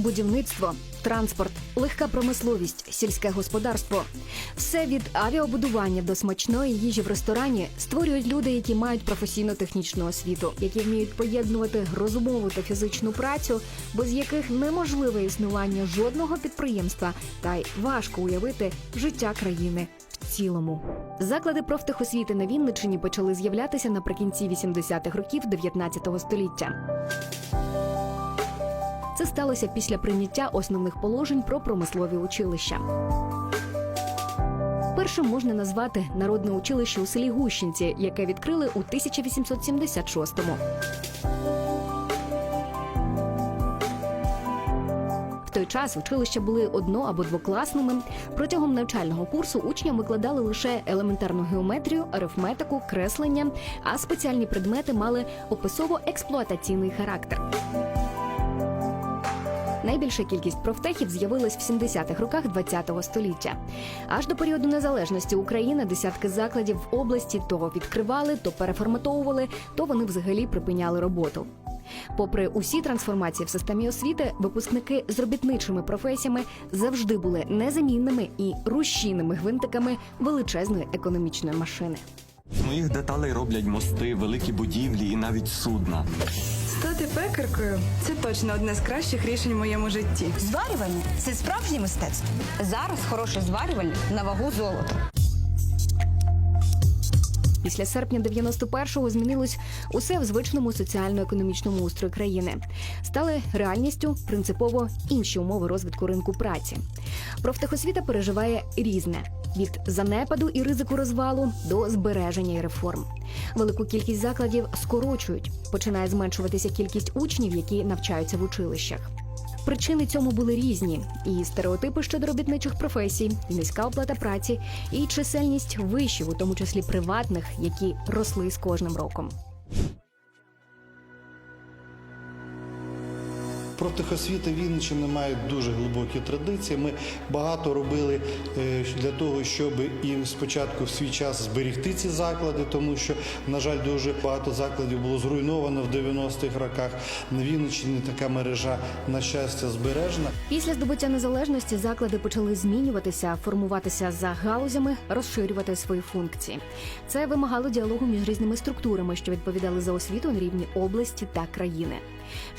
будівництво, транспорт, легка промисловість, сільське господарство. Все від авіабудування до смачної їжі в ресторані створюють люди, які мають професійно-технічну освіту, які вміють поєднувати розумову та фізичну працю, без яких неможливе існування жодного підприємства, та й важко уявити життя країни цілому. Заклади профтехосвіти на Вінниччині почали з'являтися наприкінці 80-х років 19 століття. Це сталося після прийняття основних положень про промислові училища. Першим можна назвати народне училище у селі Гущинці, яке відкрили у 1876-му. В той час училища були одно або двокласними. Протягом навчального курсу учням викладали лише елементарну геометрію, арифметику, креслення, а спеціальні предмети мали описово-експлуатаційний характер. Найбільша кількість профтехів з'явилась в 70-х роках ХХ століття. Аж до періоду незалежності України десятки закладів в області то відкривали, то переформатовували, то вони взагалі припиняли роботу. Попри усі трансформації в системі освіти, випускники з робітничими професіями завжди були незамінними і рушійними гвинтиками величезної економічної машини. З моїх деталей роблять мости, великі будівлі і навіть судна. Стати пекаркою це точно одне з кращих рішень в моєму житті. Зварювання це справжнє мистецтво. Зараз хороший зварювальник на вагу золота. Після серпня 91-го змінилось усе в звичному соціально-економічному устрої країни. Стали реальністю принципово інші умови розвитку ринку праці. Профтехосвіта переживає різне від занепаду і ризику розвалу до збереження і реформ. Велику кількість закладів скорочують. Починає зменшуватися кількість учнів, які навчаються в училищах. Причини цьому були різні: і стереотипи щодо робітничих професій, і низька оплата праці, і чисельність вишів, у тому числі приватних, які росли з кожним роком. Профтехосвіта Вінниччини має дуже глибокі традиції. Ми багато робили е, для того, щоб і спочатку в свій час зберегти ці заклади, тому що, на жаль, дуже багато закладів було зруйновано в 90-х роках. На Вінниччині така мережа, на щастя, збережена. Після здобуття незалежності заклади почали змінюватися, формуватися за галузями, розширювати свої функції. Це вимагало діалогу між різними структурами, що відповідали за освіту на рівні області та країни.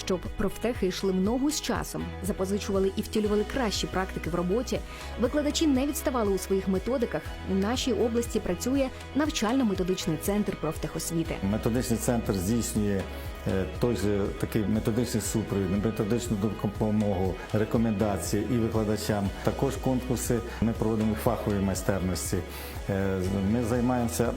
Щоб профтехи йшли в ногу з часом, запозичували і втілювали кращі практики в роботі. Викладачі не відставали у своїх методиках. У нашій області працює навчально-методичний центр профтехосвіти. Методичний центр здійснює е, той же такий методичний супровід, методичну допомогу, рекомендації і викладачам. Також конкурси ми проводимо фахові майстерності. Е, Ми займаємося.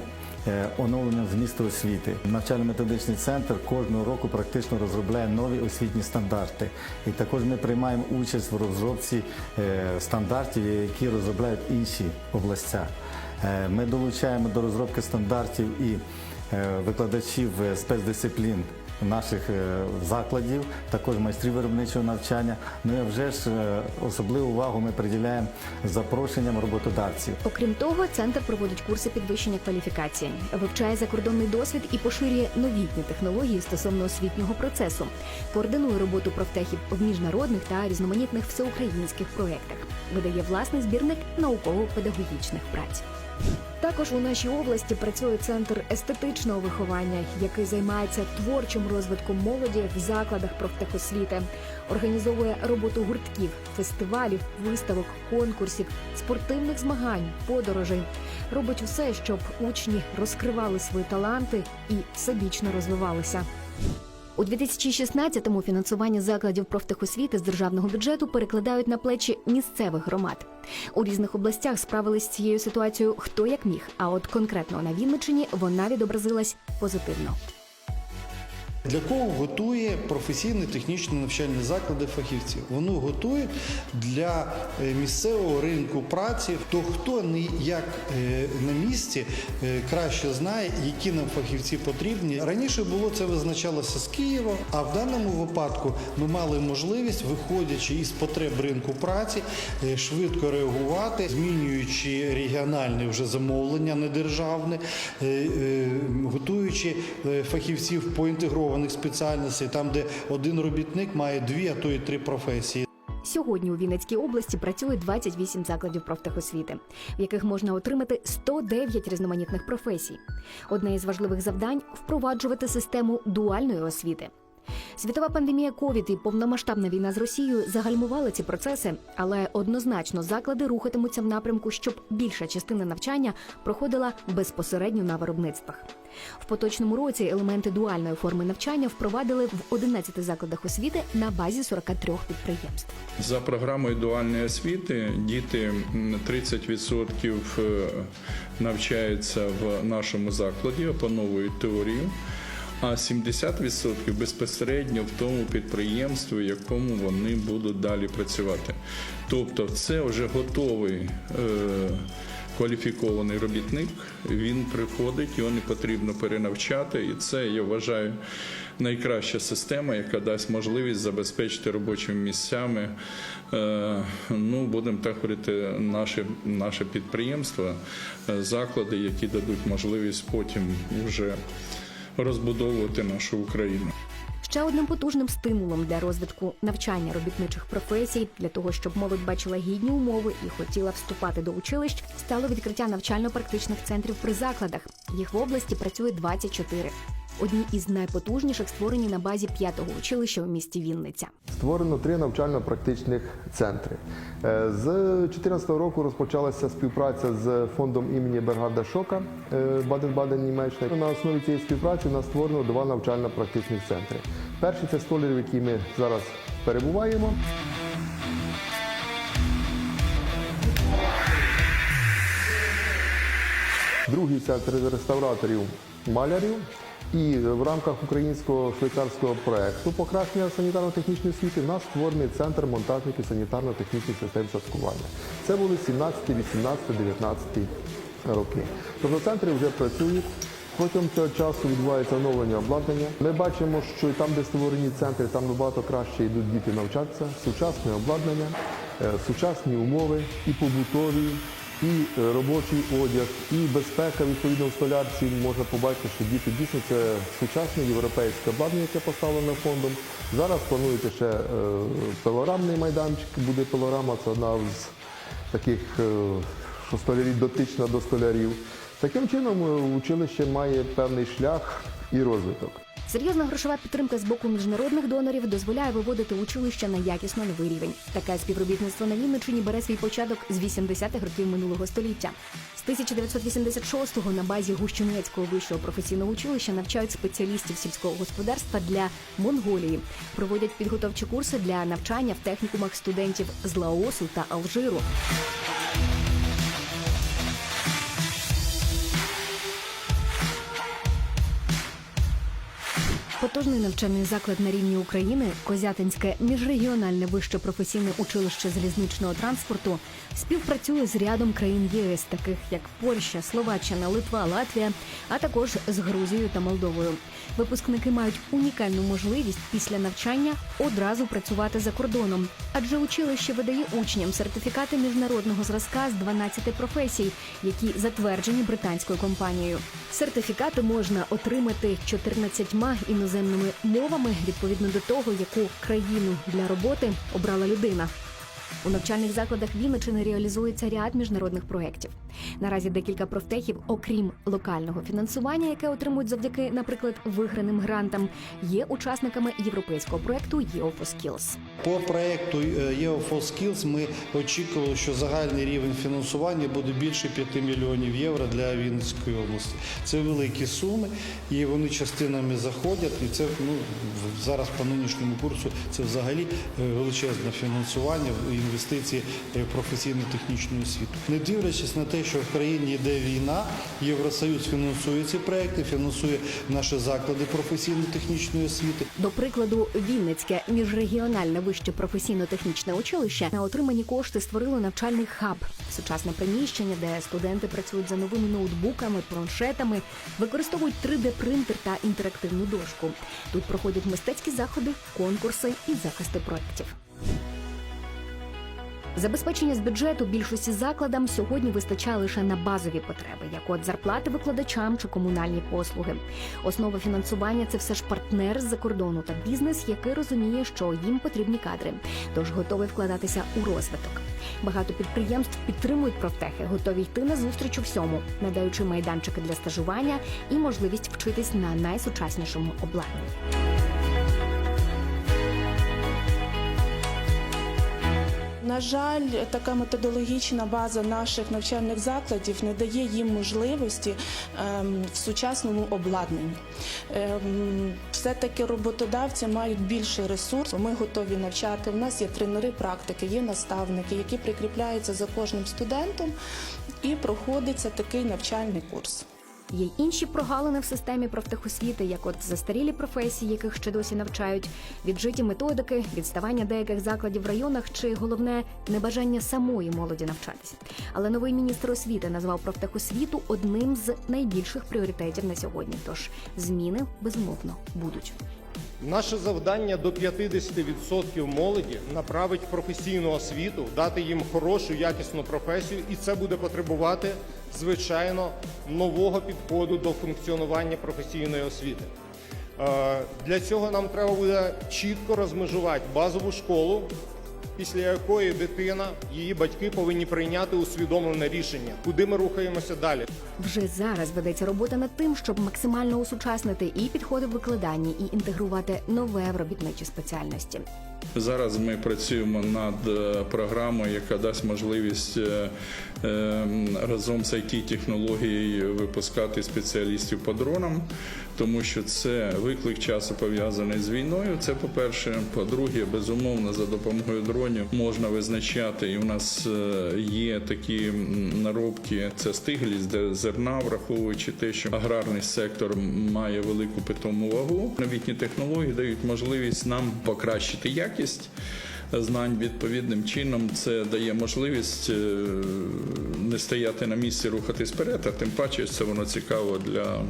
Е, Оновленням змісту освіти. Навчально-методичний центр кожного року практично розробляє нові освітні стандарти. І також ми приймаємо участь в розробці е, стандартів, які розробляють інші областя. Е, Ми долучаємо до розробки стандартів і викладачів спецдисциплін наших е, закладів, також майстрів виробничого навчання. Ну і вже ж е, особливу увагу ми приділяємо запрошенням роботодавців. Окрім того, центр проводить курси підвищення кваліфікації, вивчає закордонний досвід і поширює новітні технології стосовно освітнього процесу, координує роботу профтехів в міжнародних та різноманітних всеукраїнських проєктах, видає власний збірник науково-педагогічних праць. Також у нашій області працює центр естетичного виховання, який займається творчим розвитком молоді в закладах профтехосвіти, організовує роботу гуртків, фестивалів, виставок, конкурсів, спортивних змагань, подорожей. Робить усе, щоб учні розкривали свої таланти і всебічно розвивалися. У 2016-му фінансування закладів профтехосвіти з державного бюджету перекладають на плечі місцевих громад. У різних областях справились з цією ситуацією хто як міг. А от конкретно на Вінниччині вона відобразилась позитивно. Для кого готує професійні технічні навчальні заклади фахівців? Воно готує для е, місцевого ринку праці. То хто не як е, на місці е, краще знає, які нам фахівці потрібні. Раніше було це визначалося з Києва, а в даному випадку ми мали можливість, виходячи із потреб ринку праці, швидко реагувати, змінюючи регіональне вже замовлення, не державне, е, е, готуючи фахівців по інтегрованих спеціальностей, там де один робітник має дві, а то й три професії. Сьогодні у Вінницькій області працює 28 закладів профтехосвіти, в яких можна отримати 109 різноманітних професій. Одне із важливих завдань впроваджувати систему дуальної освіти. Світова пандемія ковід і повномасштабна війна з Росією загальмували ці процеси, але однозначно заклади рухатимуться в напрямку, щоб більша частина навчання проходила безпосередньо на виробництвах. В поточному році елементи дуальної форми навчання впровадили в 11 закладах освіти на базі 43 підприємств. За програмою дуальної освіти діти м, 30% е, навчаються в нашому закладі, опановують теорію, а 70% безпосередньо в тому підприємстві, в якому вони будуть далі працювати. Тобто, це вже готовий. Е- Кваліфікований робітник, він приходить, його не потрібно перенавчати, і це я вважаю найкраща система, яка дасть можливість забезпечити робочими місцями. е, Ну, будемо так говорити, наше, наше підприємство, е, заклади, які дадуть можливість потім вже розбудовувати нашу Україну. Ще одним потужним стимулом для розвитку навчання робітничих професій для того, щоб молодь бачила гідні умови і хотіла вступати до училищ, стало відкриття навчально-практичних центрів при закладах. Їх в області працює 24. Одні із найпотужніших створені на базі п'ятого училища у місті Вінниця. Створено три навчально-практичних центри. Е, З 2014 року розпочалася співпраця з фондом імені Бергарда Шока е, Баден-Баден, Німеччина. На основі цієї співпраці у нас створено два навчально-практичних центри. Перший це столір, в який ми зараз перебуваємо. Другий центр реставраторів малярів. І в рамках українського швейцарського проекту покращення санітарно-технічної освіти в нас створений центр монтажників санітарно-технічних систем шаткування. Це були 17, 18, 19 роки. Тобто центри вже працюють. Протягом цього часу відбувається оновлення обладнання. Ми бачимо, що там, де створені центри, там набагато краще йдуть діти навчатися. Сучасне обладнання, е, сучасні умови і побутові, і е, робочий одяг, і безпека відповідно в столярці. Можна побачити, що діти дійсно це сучасне європейське обладнання, яке поставлено фондом. Зараз планується ще е, майданчик. Буде пилорама, це одна з таких, е, що столярі дотична до столярів. Таким чином е, училище має певний шлях і розвиток. Серйозна грошова підтримка з боку міжнародних донорів дозволяє виводити училище на якісно новий рівень. Таке співробітництво на Вінниччині бере свій початок з 80-х років минулого століття. З 1986-го на базі Гущинецького вищого професійного училища навчають спеціалістів сільського господарства для Монголії, проводять підготовчі курси для навчання в технікумах студентів з Лаосу та Алжиру. Потужний навчальний заклад на рівні України, Козятинське міжрегіональне вище професійне училище залізничного транспорту співпрацює з рядом країн ЄС, таких як Польща, Словаччина, Литва, Латвія, а також з Грузією та Молдовою. Випускники мають унікальну можливість після навчання одразу працювати за кордоном, адже училище видає учням сертифікати міжнародного зразка з 12 професій, які затверджені британською компанією. Сертифікати можна отримати 14 іноземними мовами відповідно до того, яку країну для роботи обрала людина. У навчальних закладах Вінничини реалізується ряд міжнародних проєктів. Наразі декілька профтехів, окрім локального фінансування, яке отримують завдяки, наприклад, виграним грантам, є учасниками європейського проєкту «Year for Skills». По EO for Skills ми очікували, що загальний рівень фінансування буде більше 5 мільйонів євро для Вінницької області. Це великі суми, і вони частинами заходять. І це ну зараз по нинішньому курсу це взагалі е, величезне фінансування інвестиції в професійно-технічну освіту. Не дивлячись на те, що в країні йде війна, Євросоюз фінансує ці проекти, фінансує наші заклади професійно-технічної освіти. До прикладу, Вінницьке міжрегіональне вище професійно-технічне училище на отримані кошти створило навчальний хаб, сучасне приміщення, де студенти працюють за новими ноутбуками, планшетами, використовують 3D-принтер та інтерактивну дошку. Тут проходять мистецькі заходи, конкурси і захисти проєктів. Забезпечення з бюджету більшості закладам сьогодні вистачає лише на базові потреби, як от зарплати викладачам чи комунальні послуги. Основа фінансування це все ж партнер з-за кордону та бізнес, який розуміє, що їм потрібні кадри, тож готовий вкладатися у розвиток. Багато підприємств підтримують профтехи, готові йти на зустріч у всьому, надаючи майданчики для стажування і можливість вчитись на найсучаснішому обладнанні. На жаль, така методологічна база наших навчальних закладів не дає їм можливості ем, в сучасному обладнанні. Ем, все-таки роботодавці мають більший ресурс. Ми готові навчати. У нас є тренери практики, є наставники, які прикріпляються за кожним студентом, і проходиться такий навчальний курс. Є інші прогалини в системі профтехосвіти, як от застарілі професії, яких ще досі навчають, віджиті методики, відставання деяких закладів в районах чи головне небажання самої молоді навчатися. Але новий міністр освіти назвав профтехосвіту одним з найбільших пріоритетів на сьогодні. Тож зміни безумовно будуть. Наше завдання до 50% молоді направити в професійну освіту, дати їм хорошу, якісну професію, і це буде потребувати, звичайно, нового підходу до функціонування професійної освіти. Е, Для цього нам треба буде чітко розмежувати базову школу, після якої дитина, її батьки повинні прийняти усвідомлене рішення, куди ми рухаємося далі. Вже зараз ведеться робота над тим, щоб максимально осучаснити і підходи в викладанні, і інтегрувати нове в робітничі спеціальності. Зараз ми працюємо над е, програмою, яка дасть можливість е, е, разом з it технологією випускати спеціалістів по дронам, тому що це виклик часу пов'язаний з війною. Це по-перше. По-друге, безумовно, за допомогою дронів можна визначати, і в нас е, є такі наробки, це стиглість де зерна, враховуючи те, що аграрний сектор має велику питому вагу. Новітні технології дають можливість нам покращити якість. Знань відповідним чином це дає можливість е, не стояти на місці, рухатись вперед, а тим паче це воно цікаво для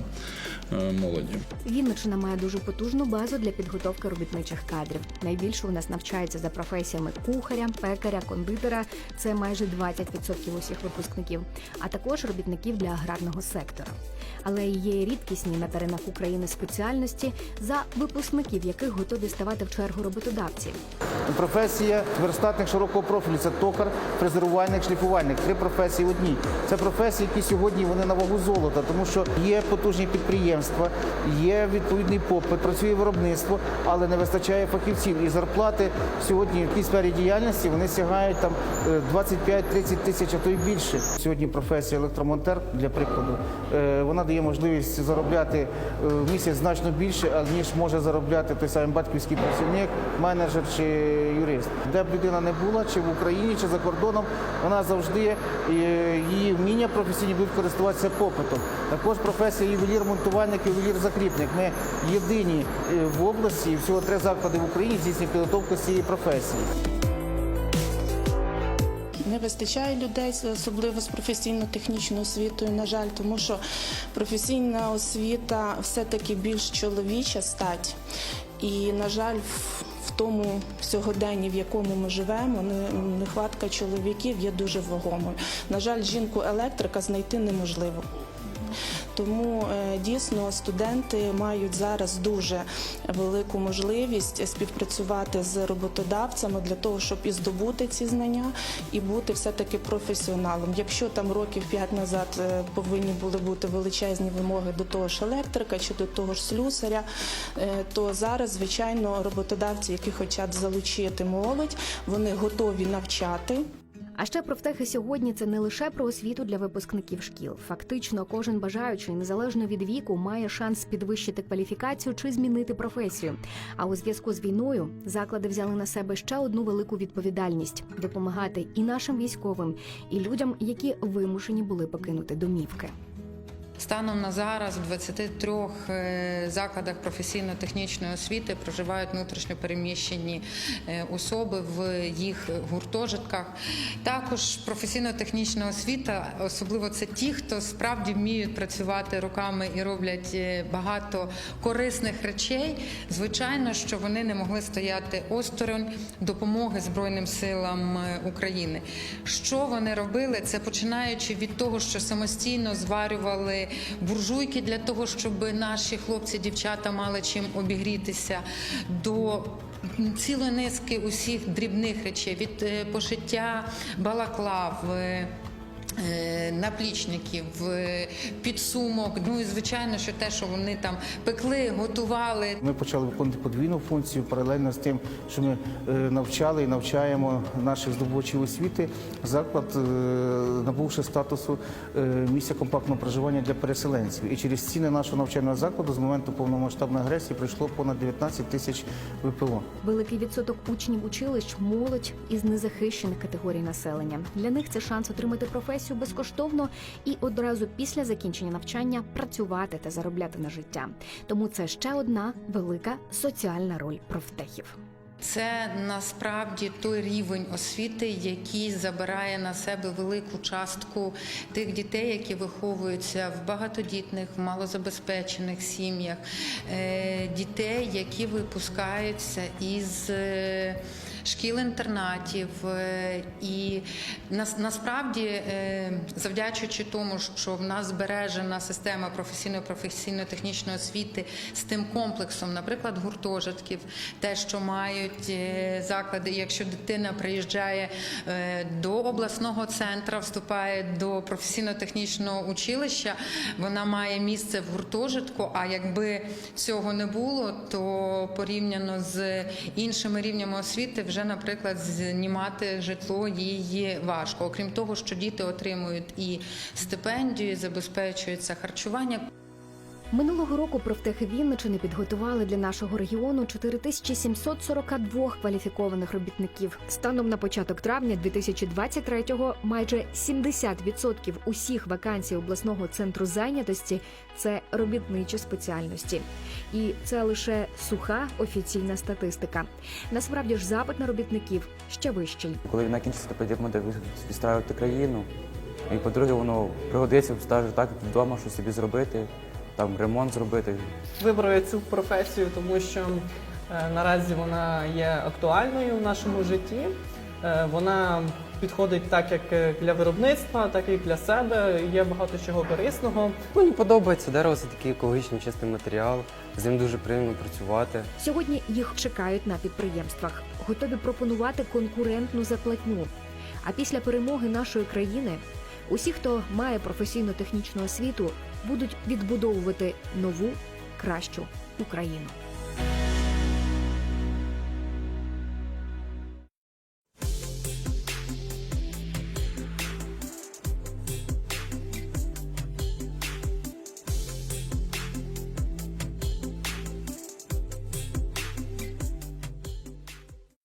молоді. Вінниччина має дуже потужну базу для підготовки робітничих кадрів. Найбільше у нас навчається за професіями кухаря, пекаря, кондитера. Це майже 20% усіх випускників, а також робітників для аграрного сектора. Але є рідкісні на теренах України спеціальності, за випускників яких готові ставати в чергу роботодавці. Професія верстатник широкого профілю це токар, фрезерувальник, шліфувальник. Три професії в одній. Це професії, які сьогодні вони на вагу золота, тому що є потужні підприємства, є відповідний попит, працює виробництво, але не вистачає фахівців. І зарплати сьогодні в тій сфері діяльності вони сягають там е, 25-30 тисяч, а то й більше. Сьогодні професія електромонтер, для прикладу, е, вона дає можливість заробляти е, в місяць значно більше, ніж може заробляти той самий батьківський працівник, менеджер чи юрист. Де б людина не була, чи в Україні, чи за кордоном, вона завжди е, її вміння професійні будуть користуватися попитом. Також професія ювелір-монтувальник, ювелір-закріпник. Ми єдині е, в області, і всього три заклади в Україні здійснюють підготовку цієї професії. Не вистачає людей, особливо з професійно-технічною освітою, на жаль, тому що професійна освіта все-таки більш чоловіча стать. І, на жаль, в- тому сьогоденні, в якому ми живемо, нехватка чоловіків є дуже вагомою. На жаль, жінку електрика знайти неможливо. Тому е, дійсно студенти мають зараз дуже велику можливість співпрацювати з роботодавцями для того, щоб і здобути ці знання, і бути все-таки професіоналом. Якщо там років п'ять назад е, повинні були бути величезні вимоги до того ж електрика чи до того ж слюсаря, е, то зараз, звичайно, роботодавці, які хочуть залучити молодь, вони готові навчати. А ще профтехи сьогодні це не лише про освіту для випускників шкіл. Фактично, кожен бажаючий, незалежно від віку, має шанс підвищити кваліфікацію чи змінити професію. А у зв'язку з війною заклади взяли на себе ще одну велику відповідальність допомагати і нашим військовим, і людям, які вимушені були покинути домівки. Станом на зараз в 23 е, закладах професійно-технічної освіти проживають внутрішньо переміщені е, особи в їх гуртожитках. Також професійно-технічна освіта, особливо це ті, хто справді вміють працювати руками і роблять е, багато корисних речей. Звичайно, що вони не могли стояти осторонь допомоги Збройним силам України. Що вони робили? Це починаючи від того, що самостійно зварювали буржуйки для того, щоб наші хлопці, дівчата мали чим обігрітися, до цілої низки усіх дрібних речей від е, пошиття балаклав. Е, Наплічників, е, підсумок, ну і звичайно, що те, що вони там пекли, готували, Ми почали виконувати подвійну функцію паралельно з тим, що ми е, навчали і навчаємо наших здобувачів освіти. Заклад, набувши статусу місця компактного проживання для переселенців. І через стіни нашого навчального закладу з моменту повномасштабної агресії прийшло понад 19 тисяч ВПО. Великий відсоток учнів училищ молодь із незахищених категорій населення. Для них це шанс отримати професію безкоштовно і одразу після закінчення навчання працювати та заробляти на життя. Тому це ще одна велика соціальна роль профтехів. Це насправді той рівень освіти, який забирає на себе велику частку тих дітей, які виховуються в багатодітних, в малозабезпечених сім'ях, е, дітей, які випускаються із е, шкіл-інтернатів. Е, І насправді, е, завдячуючи тому, що в нас збережена система професійної професійно-технічної освіти з тим комплексом, наприклад, гуртожитків, те, що мають е, заклади, якщо дитина приїжджає до обласного центру, вступає до професійно-технічного училища, вона має місце в гуртожитку. А якби цього не було, то порівняно з іншими рівнями освіти, вже, наприклад, знімати житло їй важко. Окрім того, що діти отримують і стипендію, і забезпечується харчування. Минулого року профтехи Вінничини підготували для нашого регіону 4742 кваліфікованих робітників. Станом на початок травня 2023-го майже 70% усіх вакансій обласного центру зайнятості це робітничі спеціальності. І це лише суха офіційна статистика. Насправді ж запит на робітників ще вищий. Коли війна кінчиться, то потрібно буде відстраювати країну. І по-друге, воно пригодиться, скажу так, вдома щось собі зробити, там ремонт зробити. Вибрав я цю професію, тому що е, наразі вона є актуальною в нашому житті. Е, вона підходить так як е, для виробництва, так і для себе. Є багато чого корисного. Мені подобається дерево, це такий екологічний чистий матеріал. З ним дуже приємно працювати. Сьогодні їх чекають на підприємствах, готові пропонувати конкурентну заплатню. А після перемоги нашої країни усі, хто має професійно-технічну освіту, будуть відбудовувати нову кращу Україну.